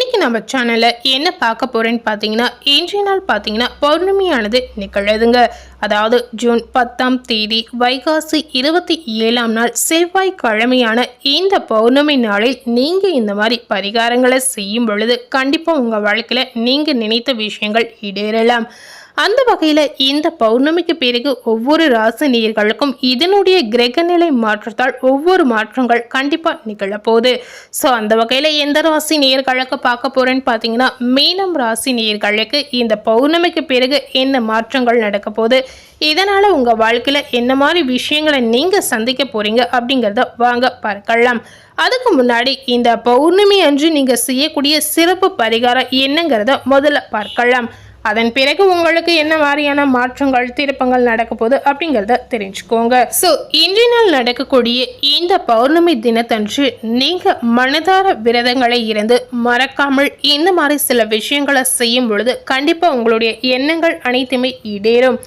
இன்னைக்கு நம்ம சேனலில் என்ன பார்க்க போறேன்னு பார்த்தீங்கன்னா இன்றைய நாள் பார்த்தீங்கன்னா பௌர்ணமியானது நிகழதுங்க அதாவது ஜூன் பத்தாம் தேதி வைகாசி இருபத்தி ஏழாம் நாள் செவ்வாய்க்கிழமையான இந்த பௌர்ணமி நாளில் நீங்கள் இந்த மாதிரி பரிகாரங்களை செய்யும் பொழுது கண்டிப்பாக உங்கள் வாழ்க்கையில் நீங்கள் நினைத்த விஷயங்கள் இடேறலாம் அந்த வகையில் இந்த பௌர்ணமிக்கு பிறகு ஒவ்வொரு ராசி நேயர்களுக்கும் இதனுடைய கிரகநிலை மாற்றத்தால் ஒவ்வொரு மாற்றங்கள் கண்டிப்பாக நிகழப்போகுது ஸோ அந்த வகையில் எந்த ராசி நேயர்களுக்கு பார்க்க போகிறேன்னு பார்த்தீங்கன்னா மீனம் ராசி நேயர்களுக்கு இந்த பௌர்ணமிக்கு பிறகு என்ன மாற்றங்கள் நடக்க போகுது? இதனால் உங்கள் வாழ்க்கையில் என்ன மாதிரி விஷயங்களை நீங்கள் சந்திக்க போகிறீங்க அப்படிங்கிறத வாங்க பார்க்கலாம். அதுக்கு முன்னாடி இந்த பௌர்ணமி அன்று நீங்கள் செய்யக்கூடிய சிறப்பு பரிகாரம் என்னங்கிறத முதல்ல பார்க்கலாம். அதன் பிறகு உங்களுக்கு என்ன மாதிரியான மாற்றங்கள் திருப்பங்கள் நடக்க போகுது அப்படிங்கிறத தெரிஞ்சுக்கோங்க. ஸோ இன்றைய நாள் நடக்கக்கூடிய இந்த பௌர்ணமி தினத்தன்று நீங்க மனதார விரதங்களை இருந்து மறக்காமல் இந்த மாதிரி சில விஷயங்களை செய்யும் பொழுது கண்டிப்பா உங்களுடைய எண்ணங்கள் அனைத்துமே ஈடேறும்.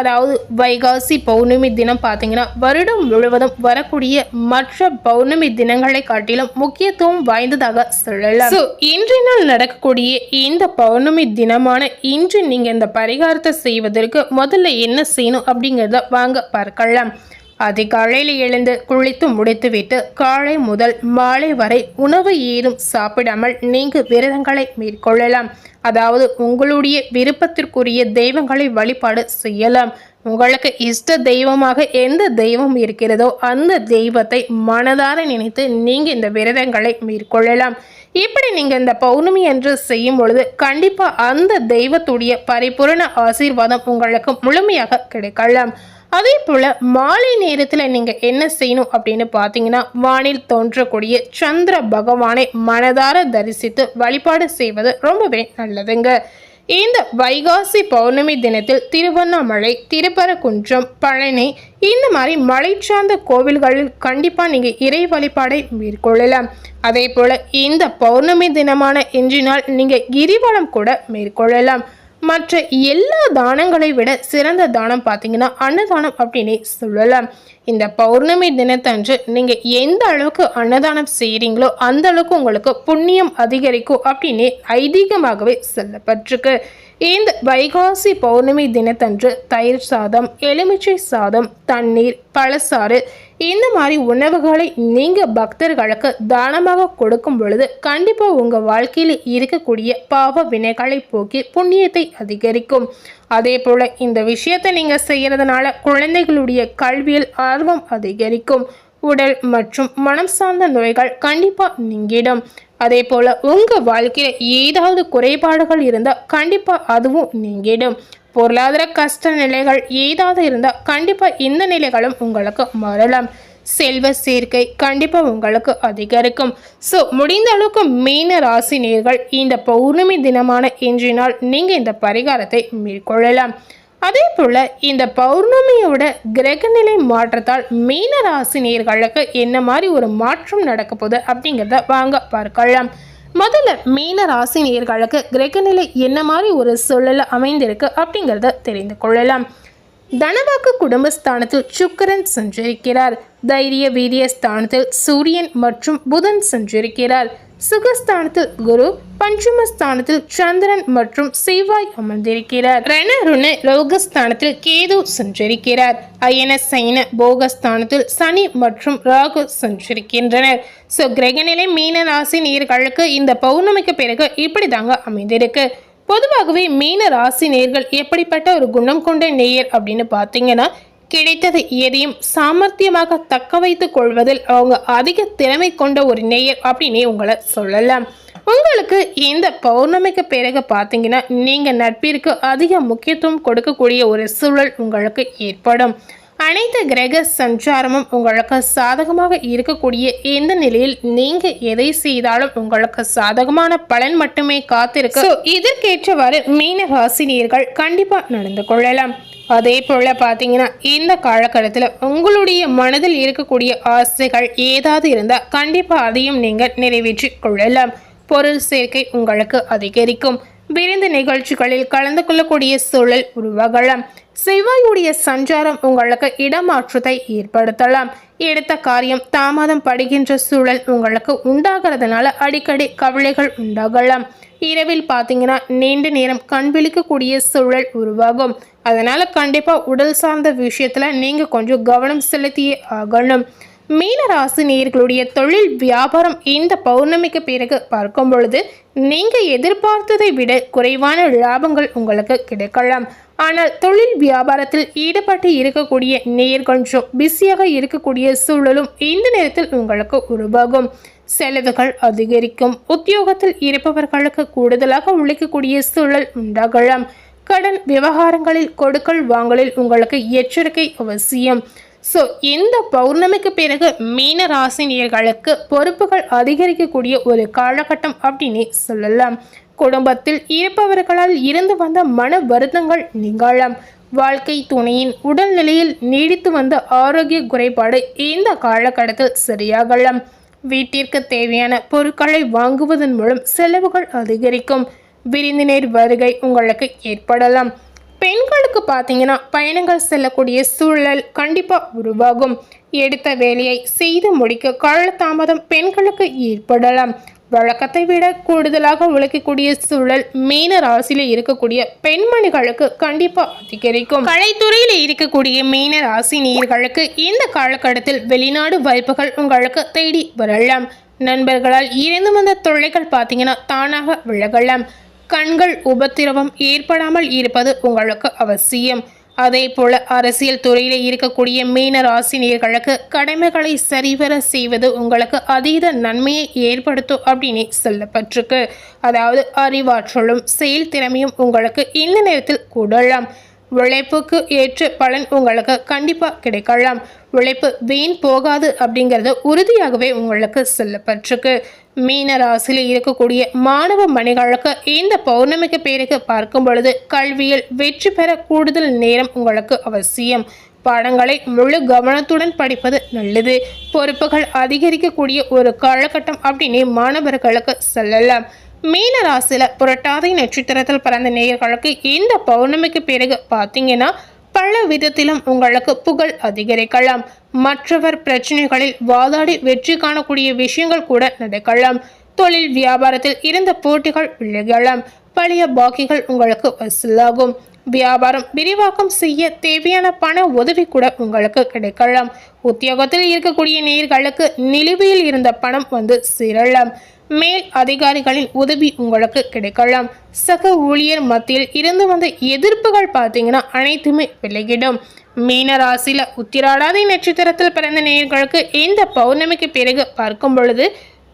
அதாவது வைகாசி பௌர்ணமி தினம் பார்த்தீங்கன்னா வருடம் முழுவதும் வரக்கூடிய மற்ற பௌர்ணமி தினங்களை காட்டிலும் முக்கியத்துவம் வாய்ந்ததாக சொல்லலாம். ஸோ இன்றைய நாள் நடக்கக்கூடிய இந்த பௌர்ணமி தினமான இன்று நீங்கள் இந்த பரிகாரத்தை செய்வதற்கு முதல்ல என்ன செய்யணும் அப்படிங்கிறத வாங்க பார்க்கலாம். அதிகாலையில் எழுந்து குளித்து முடித்துவிட்டு காலை முதல் மாலை வரை உணவு ஏதும் சாப்பிடாமல் நீங்கள் விரதங்களை மேற்கொள்ளலாம். அதாவது உங்களுடைய விருப்பத்திற்குரிய தெய்வங்களை வழிபாடு செய்யலாம். உங்களுக்கு இஷ்ட தெய்வமாக எந்த தெய்வம் இருக்கிறதோ அந்த தெய்வத்தை மனதார நினைத்து நீங்கள் இந்த விரதங்களை மேற்கொள்ளலாம். இப்படி நீங்கள் இந்த பௌர்ணமி என்று செய்யும் பொழுது கண்டிப்பாக அந்த தெய்வத்துடைய பரிபூரண ஆசீர்வாதம் உங்களுக்கு முழுமையாக கிடைக்கலாம். அதே போல் மாலை நேரத்தில் நீங்கள் என்ன செய்யணும் அப்படின்னு பார்த்தீங்கன்னா வானில் தோன்றக்கூடிய சந்திர பகவானை மனதார தரிசித்து வழிபாடு செய்வது ரொம்பவே நல்லதுங்க. இந்த வைகாசி பௌர்ணமி தினத்தில் திருவண்ணாமலை திருப்பரங்குன்றம் பழனி இந்த மாதிரி மலை சார்ந்த கோவில்களில் கண்டிப்பாக நீங்கள் இறை வழிபாடை மேற்கொள்ளலாம். அதே போல் இந்த பௌர்ணமி தினமான இன்றைய நாள் நீங்கள் கிரிவலம் கூட மேற்கொள்ளலாம். மற்ற எல்லா தானங்களை விட சிறந்த தானம் பார்த்தீங்கன்னா அன்னதானம் அப்படின்னே சொல்லலாம். இந்த பௌர்ணமி தினத்தன்று நீங்கள் எந்த அளவுக்கு அன்னதானம் செய்கிறீங்களோ அந்த அளவுக்கு உங்களுக்கு புண்ணியம் அதிகரிக்கும் அப்படின்னு ஐதீகமாகவே சொல்லப்பட்டிருக்கு. இந்த வைகாசி பௌர்ணமி தினத்தன்று தயிர் சாதம் எலுமிச்சை சாதம் தண்ணீர் பழசாறு இந்த மாதிரி உணவுகளை நீங்கள் பக்தர்களுக்கு தானமாக கொடுக்கும் பொழுது கண்டிப்பாக உங்கள் வாழ்க்கையில் இருக்கக்கூடிய பாவ வினைகளை போக்கி புண்ணியத்தை அதிகரிக்கும். அதே போல் இந்த விஷயத்தை நீங்கள் செய்கிறதுனால குழந்தைகளுடைய கல்வியில் ஆர்வம் அதிகரிக்கும். உடல் மற்றும் மனம் சார்ந்த நோய்கள் கண்டிப்பாக நீங்கிடும். அதே போல் உங்கள் வாழ்க்கையில் ஏதாவது குறைபாடுகள் இருந்தால் கண்டிப்பாக அதுவும் நீங்கிடும். பொருளாதார கஷ்ட நிலைகள் ஏதாவது இருந்தால் கண்டிப்பாக இந்த நிலைகளும் உங்களுக்கு மாறலாம். செல்வ சேர்க்கை கண்டிப்பாக உங்களுக்கு அதிகரிக்கும். ஸோ முடிந்த அளவுக்கு மீன ராசி நேர்கள் இந்த பௌர்ணமி தினமான இன்றைய நாள் நீங்கள் இந்த பரிகாரத்தை மேற்கொள்ளலாம். அதே போல் இந்த பௌர்ணமியோட கிரகநிலை மாற்றத்தால் மீன ராசி நேர்களுக்கு என்ன மாதிரி ஒரு மாற்றம் நடக்க போகுது அப்படிங்கிறத வாங்க பார்க்கலாம். முதல்ல மீன ராசி நேர்களுக்கு கிரகநிலை என்ன மாதிரி ஒரு சூழல் அமைந்திருக்கு அப்படிங்கிறத தெரிந்து கொள்ளலாம். தனவாக்கு குடும்பஸ்தானத்தில் சுக்கரன் சஞ்சரிக்கிறார். தைரிய வீரிய ஸ்தானத்தில் சூரியன் மற்றும் புதன் சஞ்சரிக்கிறார். சுகஸ்தானத்தில் குரு பஞ்சமஸ்தானத்தில் சந்திரன் மற்றும் செவ்வாய் அமர்ந்திருக்கிறார். ரணருண ரோகஸ்தானத்தில் கேது சஞ்சரிக்கிறார் அயன சைன போகஸ்தானத்தில் சனி மற்றும் ராகு சஞ்சரிக்கின்றனர் ஸோ கிரகநிலை மீன ராசி நீர்களுக்கு இந்த பௌர்ணமிக்கு பிறகு இப்படி தாங்க அமைந்திருக்கு. பொதுவாகவே மீன ராசி நேர்கள் எப்படிப்பட்ட ஒரு குணம் கொண்ட நேயர் அப்படின்னு பார்த்தீங்கன்னா கிடைத்தது எதையும் சாமர்த்தியமாக தக்க வைத்துக் கொள்வதில் அவங்க அதிக திறமை கொண்ட ஒரு நேயர் அப்படின்னே உங்களை சொல்லலாம். உங்களுக்கு இந்த பௌர்ணமிக்கு பிறகு பார்த்தீங்கன்னா நீங்கள் நட்பிற்கு அதிக முக்கியத்துவம் கொடுக்கக்கூடிய ஒரு சூழல் உங்களுக்கு ஏற்படும். அனைத்து கிரக சஞ்சாரமும் உங்களுக்கு சாதகமாக இருக்கக்கூடிய இந்த நிலையில் நீங்க எதை செய்தாலும் உங்களுக்கு சாதகமான பலன் மட்டுமே காத்திருக்கு. இதற்கேற்றவாறு மீன ராசினியர்கள் கண்டிப்பா நடந்து கொள்ளலாம். அதே போல பார்த்தீங்கன்னா இந்த காலகட்டத்தில் உங்களுடைய மனதில் இருக்கக்கூடிய ஆசைகள் ஏதாவது இருந்தால் கண்டிப்பாக அதையும் நீங்கள் நிறைவேற்றி கொள்ளலாம். பொருள் சேர்க்கை உங்களுக்கு அதிகரிக்கும். விருந்து நிகழ்ச்சிகளில் கலந்து கொள்ளக்கூடிய சூழல் உருவாகலாம். செவ்வாயுடைய சஞ்சாரம் உங்களுக்கு இடமாற்றத்தை ஏற்படுத்தலாம். எடுத்த காரியம் தாமதம் படுகின்ற சூழல் உங்களுக்கு உண்டாகிறதுனால அடிக்கடி கவலைகள் உண்டாகலாம். இரவில் பார்த்தீங்கன்னா நீண்ட நேரம் கண் விழிக்கக்கூடிய சூழல் உருவாகும். அதனால கண்டிப்பாக உடல் சார்ந்த விஷயத்தில் நீங்கள் கொஞ்சம் கவனம் செலுத்தியே ஆகணும். மீனராசி நேர்களுடைய தொழில் வியாபாரம் இந்த பௌர்ணமிக்கு பிறகு பார்க்கும் பொழுது நீங்கள் எதிர்பார்த்ததை விட குறைவான லாபங்கள் உங்களுக்கு கிடைக்கலாம். ஆனால் தொழில் வியாபாரத்தில் ஈடுபட்டு இருக்கக்கூடிய நேயர் கொஞ்சம் பிஸியாக இருக்கக்கூடிய சூழலும் இந்த நேரத்தில் உங்களுக்கு உருவாகும். செலவுகள் அதிகரிக்கும். உத்தியோகத்தில் இருப்பவர்களுக்கு கூடுதலாக உழைக்கக்கூடிய சூழல் உண்டாகலாம். கடன் விவகாரங்களில் கொடுக்கல் வாங்கலில் உங்களுக்கு எச்சரிக்கை அவசியம். ஸோ இந்த பௌர்ணமிக்கு பிறகு மீன ராசினியர்களுக்கு பொறுப்புகள் அதிகரிக்கக்கூடிய ஒரு காலகட்டம் அப்படின்னு சொல்லலாம். குடும்பத்தில் இருப்பவர்களால் இருந்து வந்த மன வருத்தங்கள் நிகழலாம் வாழ்க்கை துணையின் உடல்நிலையில் நீடித்து வந்த ஆரோக்கிய குறைபாடு இந்த காலகட்டத்தில் சரியாகலாம். வீட்டிற்கு தேவையான பொருட்களை வாங்குவதன் மூலம் செலவுகள் அதிகரிக்கும். விருந்தினர் வருகை உங்களுக்கு ஏற்படலாம். பெண்களுக்கு பார்த்தீங்கன்னா பயணங்கள் செல்லக்கூடிய சூழல் கண்டிப்பாக உருவாகும். எடுத்த வேலையை செய்து முடிக்க காலதாமதம் பெண்களுக்கு ஏற்படலாம். வழக்கத்தை விட கூடுதலாக உழைக்கக்கூடிய சூழல் மீன ராசியில இருக்கக்கூடிய பெண்மணிகளுக்கு கண்டிப்பா அதிகரிக்கும். கலைத்துறையில இருக்கக்கூடிய மீன ராசி நீர்களுக்கு இந்த காலகட்டத்தில் வெளிநாடு வாய்ப்புகள் உங்களுக்கு தேடி வரலாம். நண்பர்களால் இருந்து வந்த தொல்லைகள் பார்த்தீங்கன்னா தானாக விலகலாம். கண்கள் உபத்திரவம் ஏற்படாமல் இருப்பது உங்களுக்கு அவசியம். அதே போல அரசியல் துறையில் இருக்கக்கூடிய மீன ராசினியர்களுக்கு கடமைகளை சரிவர செய்வது உங்களுக்கு அதீத நன்மையை ஏற்படுத்தும் அப்படின்னு சொல்லப்பட்டிருக்கு. அதாவது அறிவாற்றலும் செயல் திறமையும் உங்களுக்கு இந்த நேரத்தில் கூடலாம். உழைப்புக்கு ஏற்ற பலன் உங்களுக்கு கண்டிப்பாக கிடைக்கலாம். உழைப்பு வீண் போகாது அப்படிங்கிறது உறுதியாகவே உங்களுக்கு சொல்லப்பட்டிருக்கு. மீன ராசியில் இருக்கக்கூடிய மாணவ மணிகளுக்கு இந்த பௌர்ணமிக்கு பேருக்கு பார்க்கும் பொழுது கல்வியில் வெற்றி பெற கூடுதல் நேரம் உங்களுக்கு அவசியம். பாடங்களை முழு கவனத்துடன் படிப்பது நல்லது. பொறுப்புகள் அதிகரிக்கக்கூடிய ஒரு காலகட்டம் அப்படின்னு மாணவர்களுக்கு சொல்லலாம். மீனராசியில் புரட்டாதை நட்சத்திரத்தில் பிறந்த நேயர்களுக்கு இந்த பௌர்ணமிக்கு பிறகு பார்த்தீங்கன்னா பல விதத்திலும் உங்களுக்கு புகழ் அதிகரிக்கலாம். மற்றவர் பிரச்சனைகளில் வாதாடி வெற்றி காணக்கூடிய விஷயங்கள் கூட நடக்கலாம். தொழில் வியாபாரத்தில் இருந்த போட்டிகள் விலகலாம். பழைய பாக்கிகள் உங்களுக்கு வசூலாகும். வியாபாரம் விரிவாக்கம் செய்ய தேவையான பண உதவி கூட உங்களுக்கு கிடைக்கலாம். உத்தியோகத்தில் இருக்கக்கூடிய நேர்களுக்கு நிலுவையில் இருந்த பணம் வந்து சேரலாம். மேல் அதிகாரிகளின் உதவி உங்களுக்கு கிடைக்கலாம். சக ஊழியர் மத்தியில் இருந்து வந்த எதிர்ப்புகள் பார்த்தீங்கன்னா அனைத்துமே விலகிடும். மீனராசியில் உத்திராடாதி நட்சத்திரத்தில் பிறந்த நேயர்களுக்கு இந்த பௌர்ணமிக்கு பிறகு பார்க்கும் பொழுது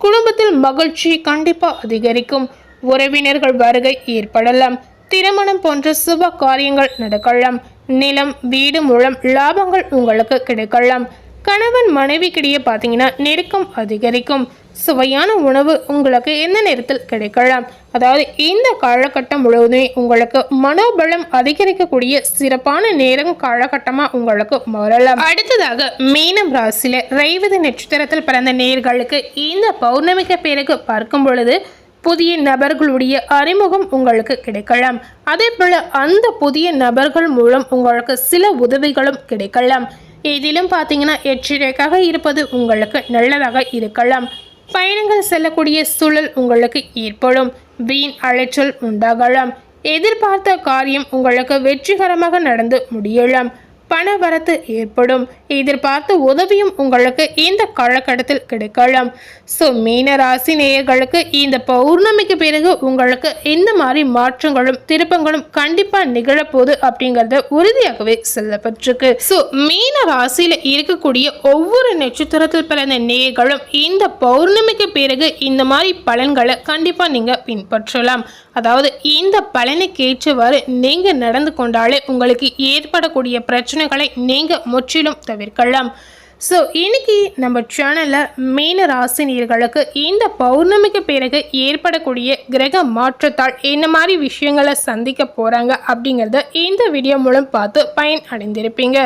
குடும்பத்தில் மகிழ்ச்சி கண்டிப்பாக அதிகரிக்கும். உறவினர்கள் வருகை ஏற்படலாம். திருமணம் போன்ற சுப காரியங்கள் நடக்கலாம். நிலம் வீடு மூலம் லாபங்கள் உங்களுக்கு கிடைக்கலாம். கணவன் மனைவிக்கிடையே பார்த்தீங்கன்னா நெருக்கம் அதிகரிக்கும். சுவையான உணவு உங்களுக்கு எந்த நேரத்தில் கிடைக்கலாம்? அதாவது இந்த காலகட்டம் முழுவதுமே உங்களுக்கு மனோபலம் அதிகரிக்கக்கூடிய சிறப்பான நேரம் காலகட்டமாக உங்களுக்கு மாறலாம். அடுத்ததாக மீனம் ராசியில் ரேவதி நட்சத்திரத்தில் பிறந்த நேர்களுக்கு இந்த பௌர்ணமிக்கு பிறகு பார்க்கும் பொழுது புதிய நபர்களுடைய அறிமுகம் உங்களுக்கு கிடைக்கலாம். அதே போல் அந்த புதிய நபர்கள் மூலம் உங்களுக்கு சில உதவிகளும் கிடைக்கலாம். இதிலும் பார்த்தீங்கன்னா எச்சரிக்கையாக இருப்பது உங்களுக்கு நல்லதாக இருக்கலாம். பயணங்கள் செல்லக்கூடிய சூழல் உங்களுக்கு ஏற்படும். வீண் அலைச்சல் உண்டாகலாம். எதிர்பார்த்த காரியம் உங்களுக்கு வெற்றிகரமாக நடந்து முடியலாம். பண வரத்து ஏற்படும். எதிர்பார்த்த உதவியும் உங்களுக்கு இந்த காலகட்டத்தில் கிடைக்கலாம். ஸோ மீன ராசி நேயர்களுக்கு இந்த பௌர்ணமிக்கு பிறகு உங்களுக்கு இந்த மாதிரி மாற்றங்களும் திருப்பங்களும் கண்டிப்பாக நிகழப்போகுது அப்படிங்கிறத உறுதியாகவே சொல்லப்பட்டிருக்கு. ஸோ மீன ராசியில் இருக்கக்கூடிய ஒவ்வொரு நட்சத்திரத்தில் பிறந்த நேயர்களும் இந்த பௌர்ணமிக்கு பிறகு இந்த மாதிரி பலன்களை கண்டிப்பாக நீங்கள் பின்பற்றலாம். அதாவது இந்த பலனை ஏற்றவாறு நீங்கள் நடந்து கொண்டாலே உங்களுக்கு ஏற்படக்கூடிய பிரச்சனைகளை நீங்கள் முற்றிலும் தவிர்க்கலாம். ஸோ இன்னைக்கு நம்ம சேனலில் மீன ராசினியர்களுக்கு இந்த பௌர்ணமிக்கு பிறகு ஏற்படக்கூடிய கிரக மாற்றத்தால் என்ன மாதிரி விஷயங்களை சந்திக்க போகிறாங்க அப்படிங்கிறத இந்த வீடியோ மூலம் பார்த்து பயன் அடைந்திருப்பீங்க.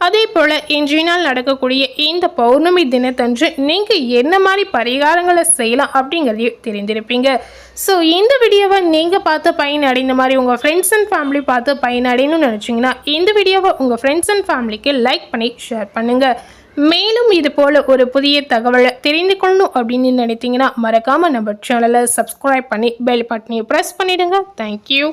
அதே போல் இன்றைய நாள் நடக்கக்கூடிய இந்த பௌர்ணமி தினத்தன்று நீங்கள் என்ன மாதிரி பரிகாரங்களை செய்யலாம் அப்படிங்கிறதையும் தெரிந்திருப்பீங்க. ஸோ இந்த வீடியோவை நீங்கள் பார்த்து பயனடைந்த மாதிரி உங்கள் ஃப்ரெண்ட்ஸ் அண்ட் ஃபேமிலி பார்த்து பயனடையணும்னு நினச்சிங்கன்னா இந்த வீடியோவை உங்கள் ஃப்ரெண்ட்ஸ் அண்ட் ஃபேமிலிக்கு லைக் பண்ணி ஷேர் பண்ணுங்கள் மேலும் இது போல் ஒரு புதிய தகவலை தெரிந்து கொள்ளணும் அப்படின்னு நினைத்தீங்கன்னா மறக்காமல் நம்ம சேனலை சப்ஸ்கிரைப் பண்ணி பெல் பட்டனையும் ப்ரெஸ் பண்ணிவிடுங்க தேங்க்யூ